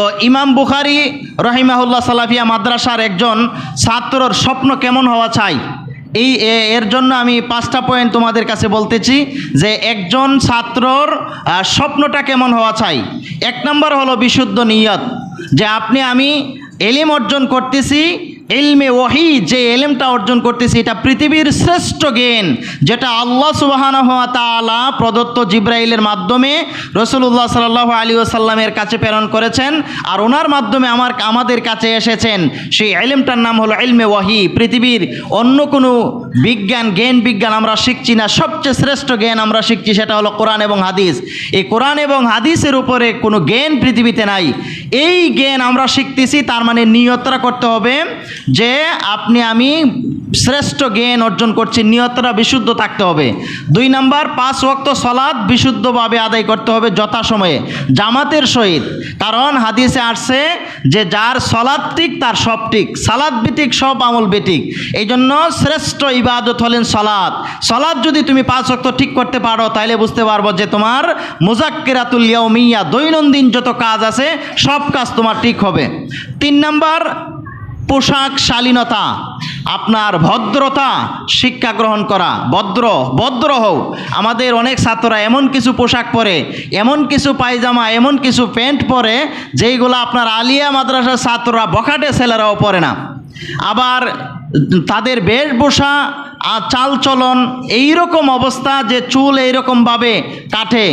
তো ইমাম বুখারি রহিমাহুল্লাহ সালাফিয়া মাদ্রাসার একজন ছাত্রর স্বপ্ন কেমন হওয়া চাই? এই এর জন্য আমি পাঁচটা পয়েন্ট তোমাদের কাছে বলতেছি যে একজন ছাত্রর স্বপ্নটা কেমন হওয়া চাই? এক নম্বর হলো বিশুদ্ধ নিয়ত, যে আপনি আমি এলিম অর্জন করতেছি এলমে ওহি যে এলেমটা অর্জন করতেছি, এটা পৃথিবীর শ্রেষ্ঠ জ্ঞান, যেটা আল্লাহ সুবাহান তালা প্রদত্ত জিব্রাইলের মাধ্যমে রসুল্লাহ সাল্লাহ আলী ওসাল্লামের কাছে প্রেরণ করেছেন, আর ওনার মাধ্যমে আমার, আমাদের কাছে এসেছেন। সেই এলেমটার নাম হলো এলমে ওয়াহি, পৃথিবীর অন্য কোনো বিজ্ঞান, জ্ঞান বিজ্ঞান আমরা শিখছি না, সবচেয়ে শ্রেষ্ঠ জ্ঞান আমরা শিখছি সেটা হলো কোরআন এবং হাদিস। এই কোরআন এবং হাদিসের উপরে কোনো জ্ঞান পৃথিবীতে নাই। এই জ্ঞান আমরা শিখতেছি, তার মানে নিয়তরা করতে হবে। যে আপনি, আমি শ্রেষ্ঠ জ্ঞান অর্জন করছি, নিয়তরা বিশুদ্ধ থাকতে হবে। দুই নাম্বার, পাঁচ ওয়াক্ত সলাদ বিশুদ্ধভাবে আদায় করতে হবে যথাসময়ে, জামাতের সহিত। কারণ হাদিসে আসছে যে যার সলাদ ঠিক, তার সব ঠিক। সালাদ বিটিক সব আমল বেটিক এই জন্য শ্রেষ্ঠ ইবাদত হলেন সলাদ সলাদ যদি তুমি পাঁচ ওয়াক্ত ঠিক করতে পারো তাহলে বুঝতে পারব যে তোমার মুজাক্কিরাতুল ইয়াউমিয়া, দৈনন্দিন যত কাজ আছে, সব কাজ তোমার ঠিক হবে। তিন নাম্বার পোশাক শালীনতা, আপনার ভদ্রতা শিক্ষা গ্রহণ করা, ভদ্র ভদ্র হও। আমাদের অনেক ছাত্ররা এমন কিছু পোশাক পরে, এমন কিছু পায়জামা, এমন কিছু প্যান্ট পরে, যেইগুলো আপনার আলিয়া মাদ্রাসার ছাত্ররা বখাটে ছেলেরাও পরে না। আবার তাদের বেশভূষা আর চালচলন এইরকম অবস্থা যে চুল এইরকমভাবে কাটে,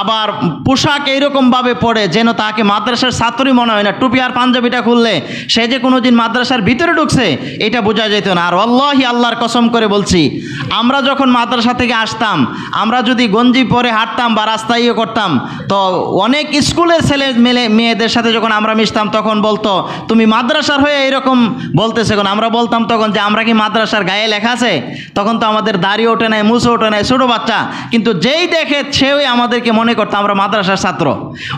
আবার পোশাক এইরকমভাবে পরে যেন তাকে মাদ্রাসার ছাত্রই মনে হয় না। টুপি আর পাঞ্জাবিটা খুললে সে যে কোনো দিন মাদ্রাসার ভিতরে ঢুকছে, এটা বোঝা যেত না। আর অল্লাহি আল্লাহর কসম করে বলছি, আমরা যখন মাদ্রাসা থেকে আসতাম, আমরা যদি গঞ্জি পরে হাঁটতাম বা রাস্তায় করতাম, তো অনেক স্কুলের ছেলে মেলে, মেয়েদের সাথে যখন আমরা মিশতাম, তখন বলতো, তুমি মাদ্রাসার হয়ে এরকম বলতেছে আমরা বলতাম তখন যে, আমরা কি মাদ্রাসার গায়ে লেখা আছে? তখন তো আমাদের দাড়ি ওঠে নাই, মুছে ওঠে নাই, ছোটো বাচ্চা। কিন্তু যেই দেখে সেও আমাদেরকে মনে করতো আমরা মাদ্রাসার ছাত্র।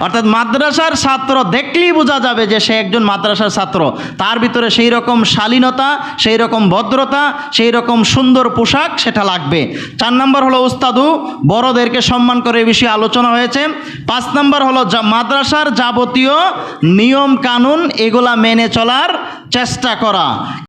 অর্থাৎ মাদ্রাসার ছাত্র দেখলেই বোঝা যাবে যে সে একজন মাদ্রাসার ছাত্র। তার ভিতরে সেই রকম শালীনতা, সেই রকম ভদ্রতা, সেই রকম সুন্দর পোশাক সেটা লাগবে। চার নম্বর হলো উস্তাদু বড়দেরকে সম্মান করে এই বিষয়ে আলোচনা হয়েছে। পাঁচ নম্বর হলো মাদ্রাসার যাবতীয় নিয়ম কানুন এগুলা মেনে চলার চেষ্টা করা।